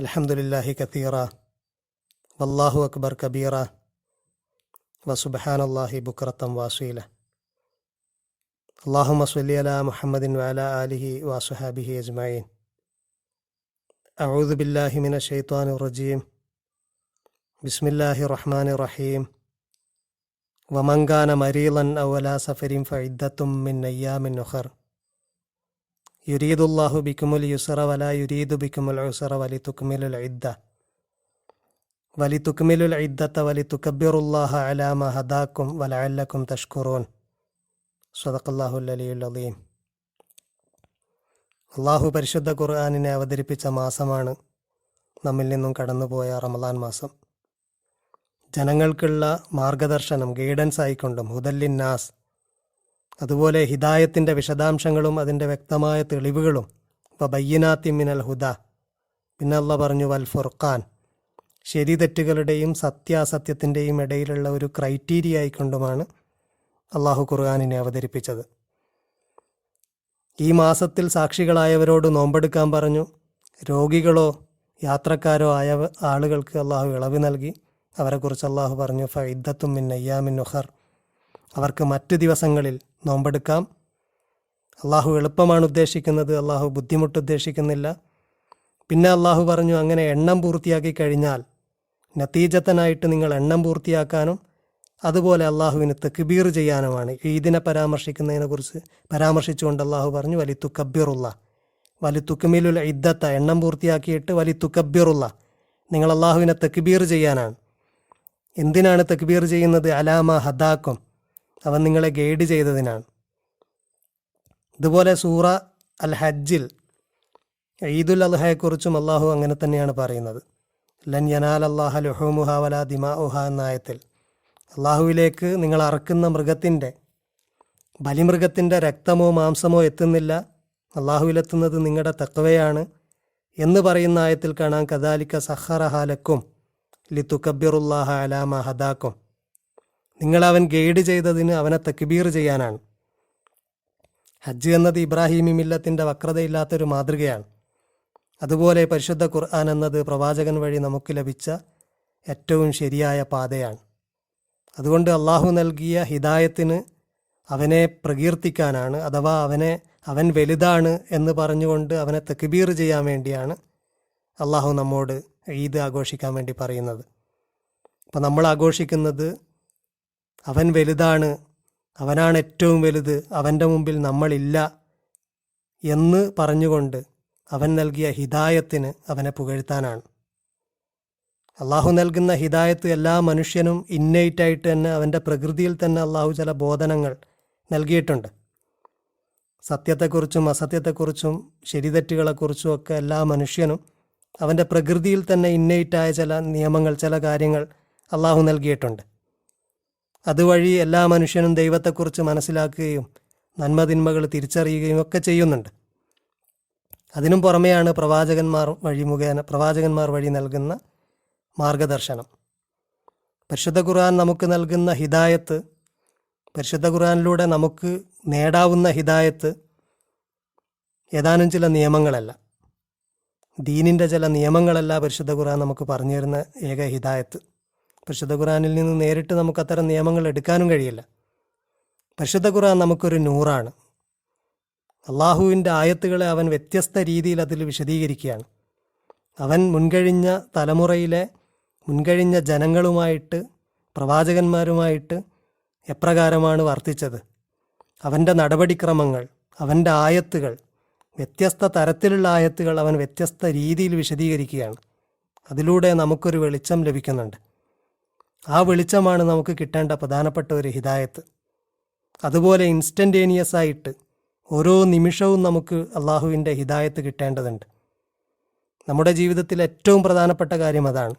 الحمد لله كثيرا والله أكبر كبيرا وسبحان الله بكرة واصيلة اللهم صل على محمد وعلى آله وصحابه أجمعين. أعوذ بالله من الشيطان الرجيم. بسم الله الرحمن الرحيم. ومن كان مريضا أو على سفر فعدة من أيام أخر. യുരീദുല്ലാഹു ബിക്കുമുൽ യുസറ വല യുരീദു ബിക്കുമുൽ യുസറ വലി തുക്മിലുൽ ഇദ്ദ വലി തുക്മിലുൽ ഇദ്ദത്ത വലി തുക്കബിറുല്ലാഹ അലാമ ഹദാക്കും വലഅല്ലക്കും തഷ്കുറൂൻ സദഖല്ലാഹുൽ അലീം അള്ളാഹു പരിശുദ്ധ ഖുർആാനിനെ അവതരിപ്പിച്ച മാസമാണ് നമ്മിൽ നിന്നും കടന്നുപോയ റമലാൻ മാസം. ജനങ്ങൾക്കുള്ള മാർഗദർശനം ഗൈഡൻസ് ആയിക്കൊണ്ടും ഹുദല്ലിൻ നാസ് അതുപോലെ ഹിദായത്തിന്റെ വിശദാംശങ്ങളും അതിന്റെ വ്യക്തമായ തെളിവുകളും. ബയ്യനാത്തി മിനൽ ഹുദ. പിന്നെ പറഞ്ഞു വൽ ഫുർഖാൻ. ശരി തെറ്റുകളുടെയും സത്യാസത്യത്തിന്റെയും ഇടയിലുള്ള ഒരു ക്രൈറ്റീരിയ ആയിക്കൊണ്ടുമാണ് അള്ളാഹു ഖുർആാനിനെ അവതരിപ്പിച്ചത്. ഈ മാസത്തിൽ സാക്ഷികളായവരോട് നോമ്പെടുക്കാൻ പറഞ്ഞു. രോഗികളോ യാത്രക്കാരോ ആയ ആളുകൾക്ക് അള്ളാഹു ഇളവ് നൽകി. അവരെക്കുറിച്ച് അള്ളാഹു പറഞ്ഞു ഫൈദത്തും മിൻ അയ്യാമിൻ ഉഹർ അവർക്ക് മറ്റു ദിവസങ്ങളിൽ നോമ്പെടുക്കാം. അള്ളാഹു എളുപ്പമാണ് ഉദ്ദേശിക്കുന്നത് അള്ളാഹു ബുദ്ധിമുട്ട് ഉദ്ദേശിക്കുന്നില്ല. പിന്നെ അള്ളാഹു പറഞ്ഞു അങ്ങനെ എണ്ണം പൂർത്തിയാക്കി കഴിഞ്ഞാൽ നതീജത്തനായിട്ട് നിങ്ങൾ എണ്ണം പൂർത്തിയാക്കാനും അതുപോലെ അള്ളാഹുവിന് തെക്കുബീർ ചെയ്യാനുമാണ്. ഈദിനെ പരാമർശിക്കുന്നതിനെക്കുറിച്ച് പരാമർശിച്ചുകൊണ്ട് അള്ളാഹു പറഞ്ഞു വലി തുക്കബീറുള്ള വലി തുക്കുമിലുൽ ഇദ്ദത്ത എണ്ണം പൂർത്തിയാക്കിയിട്ട് വലി തുക്കബീറുള്ള നിങ്ങൾ അള്ളാഹുവിനെ തെക്കുബീർ ചെയ്യാനാണ്. എന്തിനാണ് തെക്കുബീർ ചെയ്യുന്നത്? അലാമ ഹദാക്കും. അവൻ നിങ്ങളെ ഗൈഡ് ചെയ്തതിനാണ്. ഇതുപോലെ സൂറ അൽ ഹജ്ജിൽ ഈദുൽ അൽഹയെക്കുറിച്ചും അള്ളാഹു അങ്ങനെ തന്നെയാണ് പറയുന്നത്. ലൻ യനാൽ അള്ളാഹ ലുഹുമുഹ വല ദിമാ ഉഹ എന്ന ആയത്തിൽ അള്ളാഹുവിലേക്ക് നിങ്ങൾ അറക്കുന്ന മൃഗത്തിന്റെ ബലിമൃഗത്തിന്റെ രക്തമോ മാംസമോ എത്തുന്നില്ല. അള്ളാഹുവിലെത്തുന്നത് നിങ്ങളുടെ തക്കവയാണ് എന്ന് പറയുന്ന ആയത്തിൽ കാണാൻ കദാലിക്ക സഹറഹാലക്കും ലി തുക്കബിറുല്ലാഹ അലാമ ഹദാക്കും. നിങ്ങൾ അവൻ ഗൈഡ് ചെയ്തതിന് അവനെ തക്ബീർ ചെയ്യാനാണ്. ഹജ്ജ് എന്നത് ഇബ്രാഹിമി മില്ലത്തിന്റെ വക്രതയില്ലാത്തൊരു മാതൃകയാണ്. അതുപോലെ പരിശുദ്ധ ഖുർആൻ എന്നത് പ്രവാചകൻ വഴി നമുക്ക് ലഭിച്ച ഏറ്റവും ശരിയായ പാതയാണ്. അതുകൊണ്ട് അള്ളാഹു നൽകിയ ഹിദായത്തിന് അവനെ പ്രകീർത്തിക്കാനാണ് അഥവാ അവനെ അവൻ വലുതാണ് എന്ന് പറഞ്ഞുകൊണ്ട് അവനെ തക്ബീർ ചെയ്യാൻ വേണ്ടിയാണ് അള്ളാഹു നമ്മോട് ഈദ് ആഘോഷിക്കാൻ വേണ്ടി പറയുന്നത്. അപ്പോൾ നമ്മൾ ആഘോഷിക്കുന്നത് അവൻ വലുതാണ്. അവനാണ് ഏറ്റവും വലുത്. അവന്റെ മുമ്പിൽ നമ്മളില്ല എന്ന് പറഞ്ഞുകൊണ്ട് അവൻ നൽകിയ ഹിദായത്തിന് അവനെ പുകഴ്ത്താനാണ്. അള്ളാഹു നൽകുന്ന ഹിദായത്ത് എല്ലാ മനുഷ്യനും ഇന്നേറ്റായിട്ട് തന്നെ അവന്റെ പ്രകൃതിയിൽ തന്നെ അള്ളാഹു ചില ബോധനങ്ങൾ നൽകിയിട്ടുണ്ട്. സത്യത്തെക്കുറിച്ചും അസത്യത്തെക്കുറിച്ചും ശരിതെറ്റുകളെക്കുറിച്ചും ഒക്കെ എല്ലാ മനുഷ്യനും അവന്റെ പ്രകൃതിയിൽ തന്നെ ഇന്നേറ്റായ ചില നിയമങ്ങൾ ചില കാര്യങ്ങൾ അള്ളാഹു നൽകിയിട്ടുണ്ട്. അതുവഴി എല്ലാ മനുഷ്യനും ദൈവത്തെക്കുറിച്ച് മനസ്സിലാക്കുകയും നന്മതിന്മകൾ തിരിച്ചറിയുകയും ഒക്കെ ചെയ്യുന്നുണ്ട്. അതിനും പുറമെയാണ് പ്രവാചകന്മാർ വഴി മുഖേന പ്രവാചകന്മാർ വഴി നൽകുന്ന മാർഗദർശനം. പരിശുദ്ധ ഖുർആൻ നമുക്ക് നൽകുന്ന ഹിദായത്ത് പരിശുദ്ധ ഖുർആനിലൂടെ നമുക്ക് നേടാവുന്ന ഹിദായത്ത് ഏതാനും ചില നിയമങ്ങളല്ല. ദീനിന്റെ ചില നിയമങ്ങളല്ല പരിശുദ്ധ ഖുർആൻ നമുക്ക് പറഞ്ഞു തരുന്ന ഏക ഹിദായത്ത്. പരിശുദ്ധ ഖുറാനിൽ നിന്ന് നേരിട്ട് നമുക്ക് അത്തരം നിയമങ്ങൾ എടുക്കാനും കഴിയില്ല. പരിശുദ്ധ ഖുറാൻ നമുക്കൊരു നൂറാണ്. അള്ളാഹുവിന്റെ ആയത്തുകളെ അവൻ വ്യത്യസ്ത രീതിയിൽ അതിൽ വിശദീകരിക്കുകയാണ്. അവൻ മുൻകഴിഞ്ഞ തലമുറയിലെ മുൻകഴിഞ്ഞ ജനങ്ങളുമായിട്ട് പ്രവാചകന്മാരുമായിട്ട് എപ്രകാരമാണ് വർത്തിച്ചത്? അവന്റെ നടപടിക്രമങ്ങൾ അവന്റെ ആയത്തുകൾ വ്യത്യസ്ത തരത്തിലുള്ള ആയത്തുകൾ അവൻ വ്യത്യസ്ത രീതിയിൽ വിശദീകരിക്കുകയാണ്. അതിലൂടെ നമുക്കൊരു വെളിച്ചം ലഭിക്കുന്നുണ്ട്. ആ വെളിച്ചമാണ് നമുക്ക് കിട്ടേണ്ട പ്രധാനപ്പെട്ട ഒരു ഹിദായത്ത്. അതുപോലെ ഇൻസ്റ്റന്റേനിയസ് ആയിട്ട് ഓരോ നിമിഷവും നമുക്ക് അള്ളാഹുവിന്റെ ഹിദായത്ത് കിട്ടേണ്ടതുണ്ട്. നമ്മുടെ ജീവിതത്തിൽ ഏറ്റവും പ്രധാനപ്പെട്ട കാര്യം അതാണ്.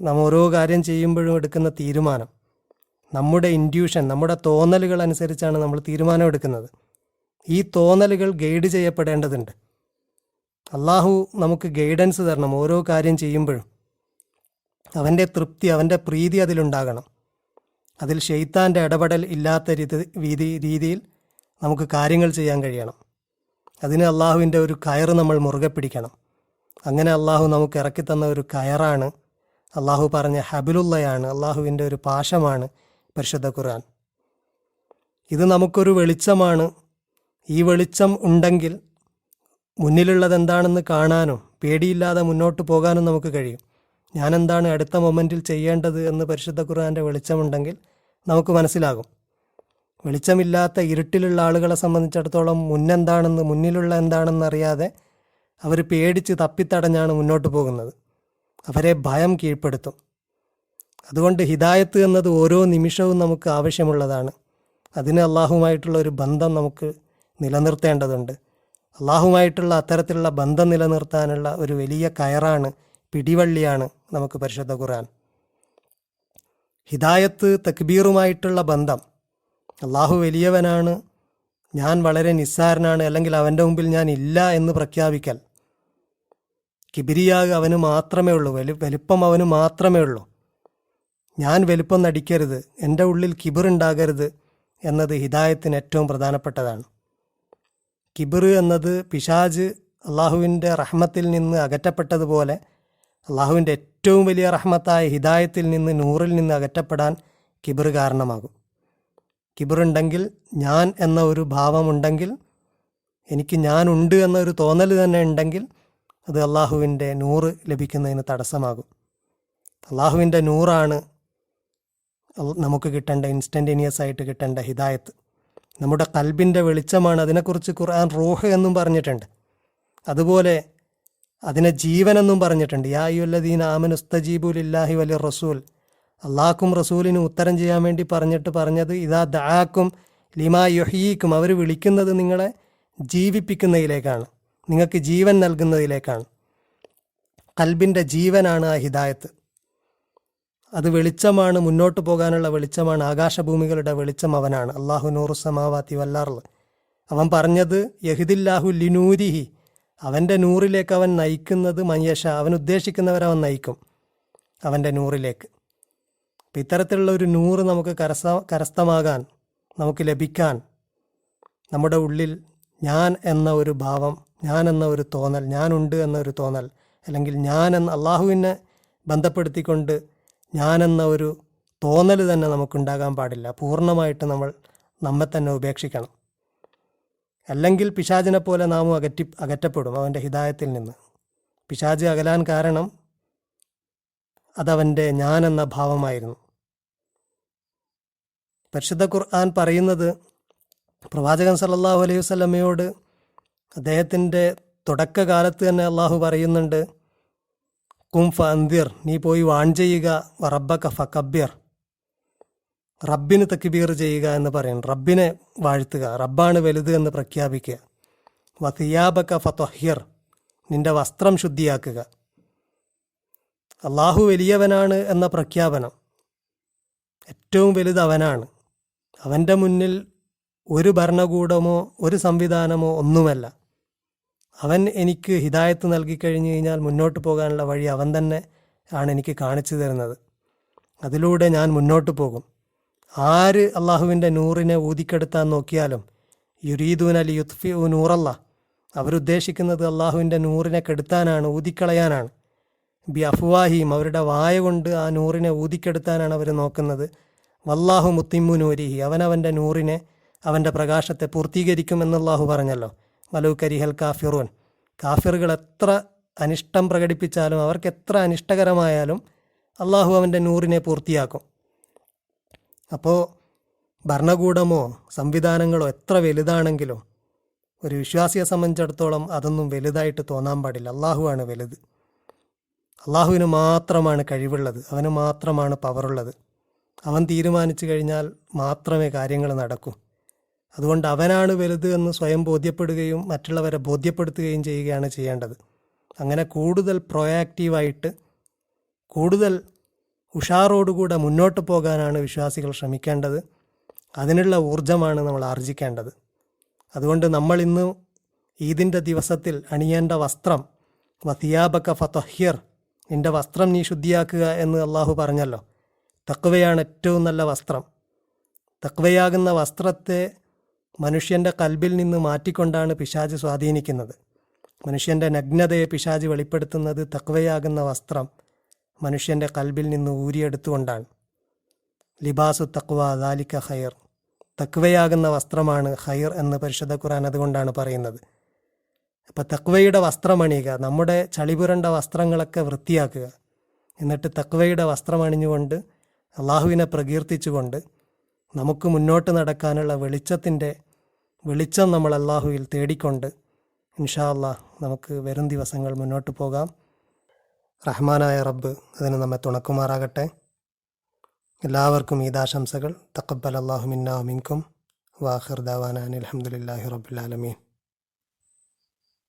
നാം ഓരോ കാര്യം ചെയ്യുമ്പോഴും എടുക്കുന്ന തീരുമാനം നമ്മുടെ ഇൻഡ്യൂഷൻ നമ്മുടെ തോന്നലുകൾ അനുസരിച്ചാണ് നമ്മൾ തീരുമാനം എടുക്കുന്നത്. ഈ തോന്നലുകൾ ഗൈഡ് ചെയ്യപ്പെടേണ്ടതുണ്ട്. അള്ളാഹു നമുക്ക് ഗൈഡൻസ് തരണം ഓരോ കാര്യം ചെയ്യുമ്പോഴും. അവന്റെ തൃപ്തി അവന്റെ പ്രീതി അതിലുണ്ടാകണം. അതിൽ ഷെയ്ത്താന്റെ ഇടപെടൽ ഇല്ലാത്ത രീതി രീതി രീതിയിൽ നമുക്ക് കാര്യങ്ങൾ ചെയ്യാൻ കഴിയണം. അതിന് അള്ളാഹുവിന്റെ ഒരു കയർ നമ്മൾ മുറുകെ പിടിക്കണം. അങ്ങനെ അള്ളാഹു നമുക്ക് ഇറക്കി തന്ന ഒരു കയറാണ് അള്ളാഹു പറഞ്ഞ ഹബിലുള്ളയാണ് അള്ളാഹുവിന്റെ ഒരു പാശമാണ് പരിശുദ്ധ ഖുർആൻ. ഇത് നമുക്കൊരു വെളിച്ചമാണ്. ഈ വെളിച്ചം ഉണ്ടെങ്കിൽ മുന്നിലുള്ളത് എന്താണെന്ന് കാണാനും പേടിയില്ലാതെ മുന്നോട്ട് പോകാനും നമുക്ക് കഴിയും. ഞാൻ എന്താണ് അടുത്ത മൊമെന്റിൽ ചെയ്യേണ്ടത് എന്ന് പരിശുദ്ധ ഖുർആന്റെ വെളിച്ചമുണ്ടെങ്കിൽ നമുക്ക് മനസ്സിലാകും. വെളിച്ചമില്ലാത്ത ഇരുട്ടിലുള്ള ആളുകളെ സംബന്ധിച്ചിടത്തോളം മുന്നെന്താണെന്ന് മുന്നിലുള്ള എന്താണെന്ന് അറിയാതെ അവർ പേടിച്ച് തപ്പിത്തടഞ്ഞാണ് മുന്നോട്ട് പോകുന്നത്. അവരെ ഭയം കീഴ്പ്പെടുത്തും. അതുകൊണ്ട് ഹിദായത്ത് എന്നത് ഓരോ നിമിഷവും നമുക്ക് ആവശ്യമുള്ളതാണ്. അതിന് അള്ളാഹുമായിട്ടുള്ള ഒരു ബന്ധം നമുക്ക് നിലനിർത്തേണ്ടതുണ്ട്. അള്ളാഹുമായിട്ടുള്ള അത്തരത്തിലുള്ള ബന്ധം നിലനിർത്താനുള്ള ഒരു വലിയ കയറാണ് പിടിവള്ളിയാണ് നമുക്ക് പരിശുദ്ധ ഖുർആൻ. ഹിദായത്ത് തക്ബീറുമായിട്ടുള്ള ബന്ധം. അള്ളാഹു വലിയവനാണ് ഞാൻ വളരെ നിസ്സാരനാണ് അല്ലെങ്കിൽ അവന്റെ മുമ്പിൽ ഞാൻ ഇല്ല എന്ന് പ്രഖ്യാപിക്കൽ. കിബിരിയാഗ് അവന് മാത്രമേ ഉള്ളൂ വലി വലിപ്പം അവന് മാത്രമേ ഉള്ളൂ. ഞാൻ വലിപ്പം നടിക്കരുത് എന്റെ ഉള്ളിൽ കിബിർ ഉണ്ടാകരുത് എന്നത് ഹിദായത്തിന് ഏറ്റവും പ്രധാനപ്പെട്ടതാണ്. കിബിർ എന്നത് പിശാജ് അള്ളാഹുവിന്റെ റഹ്മത്തിൽ നിന്ന് അകറ്റപ്പെട്ടതുപോലെ അള്ളാഹുവിന്റെ ഏറ്റവും വലിയ റഹ്മത്തായ ഹിദായത്തിൽ നിന്ന് നൂറിൽ നിന്ന് അകറ്റപ്പെടാൻ കിബർ കാരണമാകും. കിബറുണ്ടെങ്കിൽ ഞാൻ എന്ന ഒരു ഭാവമുണ്ടെങ്കിൽ എനിക്ക് ഞാനുണ്ട് എന്നൊരു തോന്നൽ തന്നെ ഉണ്ടെങ്കിൽ അത് അള്ളാഹുവിന്റെ നൂറ് ലഭിക്കുന്നതിന് തടസ്സമാകും. അള്ളാഹുവിന്റെ നൂറാണ് നമുക്ക് കിട്ടേണ്ട ഇൻസ്റ്റന്റേനിയസ് ആയിട്ട് കിട്ടേണ്ട ഹിദായത്ത്. നമ്മുടെ കൽബിന്റെ വെളിച്ചമാണ് അതിനെക്കുറിച്ച് ഖുർആൻ റൂഹ് എന്നും പറഞ്ഞിട്ടുണ്ട്. അതുപോലെ അതിനെ ജീവനെന്നും പറഞ്ഞിട്ടുണ്ട്. യാ യുല്ലദീന ആമനുസ്തജീബുലില്ലാഹി വലി റസൂൽ. അള്ളാഹ്ക്കും റസൂലിന് ഉത്തരം ചെയ്യാൻ വേണ്ടി പറഞ്ഞിട്ട് പറഞ്ഞത് ഇതാ ദാക്കും ലിമാ യൊഹീക്കും അവർ വിളിക്കുന്നത് നിങ്ങളെ ജീവിപ്പിക്കുന്നതിലേക്കാണ്. നിങ്ങൾക്ക് ജീവൻ നൽകുന്നതിലേക്കാണ്. കൽബിന്റെ ജീവനാണ് ആ ഹിദായത്ത്. അത് വെളിച്ചമാണ് മുന്നോട്ട് പോകാനുള്ള വെളിച്ചമാണ് ആകാശഭൂമികളുടെ വെളിച്ചം അവനാണ്. അള്ളാഹു നൂറു സമാവാത്തി വല്ലാറുള്ള അവൻ പറഞ്ഞത് യഹിദില്ലാഹു ലിനൂരിഹി. അവന്റെ നൂറിലേക്ക് അവൻ നയിക്കുന്നത് മഞ്ഞേഷ അവൻ ഉദ്ദേശിക്കുന്നവരവൻ നയിക്കും. അവന്റെ നൂറിലേക്ക്. അപ്പം ഇത്തരത്തിലുള്ള ഒരു നൂറ് നമുക്ക് കരസ്ഥ കരസ്ഥമാകാൻ നമുക്ക് ലഭിക്കാൻ നമ്മുടെ ഉള്ളിൽ ഞാൻ എന്ന ഒരു ഭാവം ഞാൻ എന്ന ഒരു തോന്നൽ ഞാനുണ്ട് എന്ന ഒരു തോന്നൽ അല്ലെങ്കിൽ ഞാൻ എന്ന അള്ളാഹുവിനെ ബന്ധപ്പെടുത്തിക്കൊണ്ട് ഞാൻ എന്ന ഒരു തോന്നൽ തന്നെ നമുക്കുണ്ടാകാൻ പാടില്ല. പൂർണമായിട്ട് നമ്മൾ നമ്മെ തന്നെ ഉപേക്ഷിക്കണം. അല്ലെങ്കിൽ പിശാചിനെ പോലെ നാമും അകറ്റി അകറ്റപ്പെടും അവന്റെ ഹിതായത്തിൽ നിന്ന്. പിശാജ് അകലാൻ കാരണം അതവന്റെ ഞാനെന്ന ഭാവമായിരുന്നു. പരിശുദ്ധ ഖുർആൻ പറയുന്നത് പ്രവാചകൻ സല്ലല്ലാഹു അലൈഹി വസല്ലമയോട് അദ്ദേഹത്തിന്റെ തുടക്കകാലത്ത് തന്നെ അള്ളാഹു പറയുന്നുണ്ട് കും ഫന്തിർ നീ പോയി വാൺ ചെയ്യുക റബ്ബക്ക ഫക്കബ്യർ റബ്ബിന് തക്കിബീർ ചെയ്യുക എന്ന് പറയും റബ്ബിനെ വാഴ്ത്തുക റബ്ബാണ് വലുത് എന്ന് പ്രഖ്യാപിക്കുക. വസിയാബക്ക ഫത്വഹിർ നിന്റെ വസ്ത്രം ശുദ്ധിയാക്കുക. അള്ളാഹു വലിയവനാണ് എന്ന പ്രഖ്യാപനം. ഏറ്റവും വലുത് അവനാണ്. അവന്റെ മുന്നിൽ ഒരു ഭരണകൂടമോ ഒരു സംവിധാനമോ ഒന്നുമല്ല. അവൻ എനിക്ക് ഹിദായത്ത് നൽകി കഴിഞ്ഞു കഴിഞ്ഞാൽ മുന്നോട്ട് പോകാനുള്ള വഴി അവൻ തന്നെ ആണ് എനിക്ക് കാണിച്ചു തരുന്നത്. അതിലൂടെ ഞാൻ മുന്നോട്ട് പോകും. ആര് അള്ളാഹുവിന്റെ നൂറിനെ ഊതിക്കെടുത്താൻ നോക്കിയാലും യുരീദൂൻ അലി യുത്ഫി ഉ നൂറല്ല. അവരുദ്ദേശിക്കുന്നത് അള്ളാഹുവിന്റെ നൂറിനെ കെടുത്താനാണ് ഊതിക്കളയാനാണ്. ബി അഫ്വാഹിയും അവരുടെ വായ കൊണ്ട് ആ നൂറിനെ ഊതിക്കെടുത്താനാണ് അവർ നോക്കുന്നത്. വല്ലാഹു മുത്തിമ്മു നൂരിഹി അവനവന്റെ നൂറിനെ അവന്റെ പ്രകാശത്തെ പൂർത്തീകരിക്കുമെന്ന് അള്ളാഹു പറഞ്ഞല്ലോ. വലു കരിഹൽ കാഫിറൂൻ. കാഫിറുകൾ എത്ര അനിഷ്ടം പ്രകടിപ്പിച്ചാലും അവർക്ക് എത്ര അനിഷ്ടകരമായാലും അള്ളാഹു അവന്റെ നൂറിനെ പൂർത്തിയാക്കും. അപ്പോൾ ഭരണകൂടമോ സംവിധാനങ്ങളോ എത്ര വലുതാണെങ്കിലും ഒരു വിശ്വാസിയെ സംബന്ധിച്ചിടത്തോളം അതൊന്നും വലുതായിട്ട് തോന്നാൻ പാടില്ല. അള്ളാഹുവാണ് വലുത്. അള്ളാഹുവിന് മാത്രമാണ് കഴിവുള്ളത്. അവന് മാത്രമാണ് പവറുള്ളത്. അവൻ തീരുമാനിച്ചു കഴിഞ്ഞാൽ മാത്രമേ കാര്യങ്ങൾ നടക്കൂ. അതുകൊണ്ട് അവനാണ് വലുത് എന്ന് സ്വയം ബോധ്യപ്പെടുകയും മറ്റുള്ളവരെ ബോധ്യപ്പെടുത്തുകയും ചെയ്യുകയാണ് ചെയ്യേണ്ടത്. അങ്ങനെ കൂടുതൽ പ്രൊയാക്റ്റീവായിട്ട് കൂടുതൽ ഉഷാറോടുകൂടെ മുന്നോട്ട് പോകാനാണ് വിശ്വാസികൾ ശ്രമിക്കേണ്ടത്. അതിനുള്ള ഊർജമാണ് നമ്മൾ ആർജിക്കേണ്ടത്. അതുകൊണ്ട് നമ്മൾ ഇന്ന് ഈദിന്റെ ദിവസത്തിൽ അണിയേണ്ട വസ്ത്രം വത്തിയാബക്ക ഫത്തഹിയർ നിന്റെ വസ്ത്രം നീ ശുദ്ധിയാക്കുക എന്ന് അള്ളാഹു പറഞ്ഞല്ലോ. തക്വയാണ് ഏറ്റവും നല്ല വസ്ത്രം. തക്വയാകുന്ന വസ്ത്രത്തെ മനുഷ്യന്റെ കൽബിൽ നിന്ന് മാറ്റിക്കൊണ്ടാണ് പിശാജ് സ്വാധീനിക്കുന്നത്. മനുഷ്യന്റെ നഗ്നതയെ പിശാജ് വെളിപ്പെടുത്തുന്നത് തക്വയാകുന്ന വസ്ത്രം മനുഷ്യന്റെ കൽബിൽ നിന്ന് ഊരിയെടുത്തുകൊണ്ടാണ്. ലിബാസു തക്വ ദാലിക്ക ഖൈർ. തക്വയാകുന്ന വസ്ത്രമാണ് ഖൈർ എന്ന് പരിശുദ്ധ ഖുറാൻ അതുകൊണ്ടാണ് പറയുന്നത്. അപ്പം തക്വയുടെ വസ്ത്രമണിയുക നമ്മുടെ ചളിപുരണ്ട വസ്ത്രങ്ങളൊക്കെ വൃത്തിയാക്കുക. എന്നിട്ട് തക്വയുടെ വസ്ത്രമണിഞ്ഞുകൊണ്ട് അള്ളാഹുവിനെ പ്രകീർത്തിച്ചുകൊണ്ട് നമുക്ക് മുന്നോട്ട് നടക്കാനുള്ള വെളിച്ചത്തിന്റെ വെളിച്ചം നമ്മൾ അള്ളാഹുവിൽ തേടിക്കൊണ്ട് ഇൻഷാ അള്ളാഹ് നമുക്ക് വരും ദിവസങ്ങൾ മുന്നോട്ട് പോകാം. റഹ്മാനായ റബ്ബ് അതിന് നമ്മെ തുണക്കുമാറാകട്ടെ. എല്ലാവർക്കും ഈദാശംസകൾ. തക്കബൽ അള്ളാഹു മിന്ന മിൻകും. വാഹിർ ദവാനാൻ അലഹമുല്ലാഹി റബ്ബുലാലമീൻ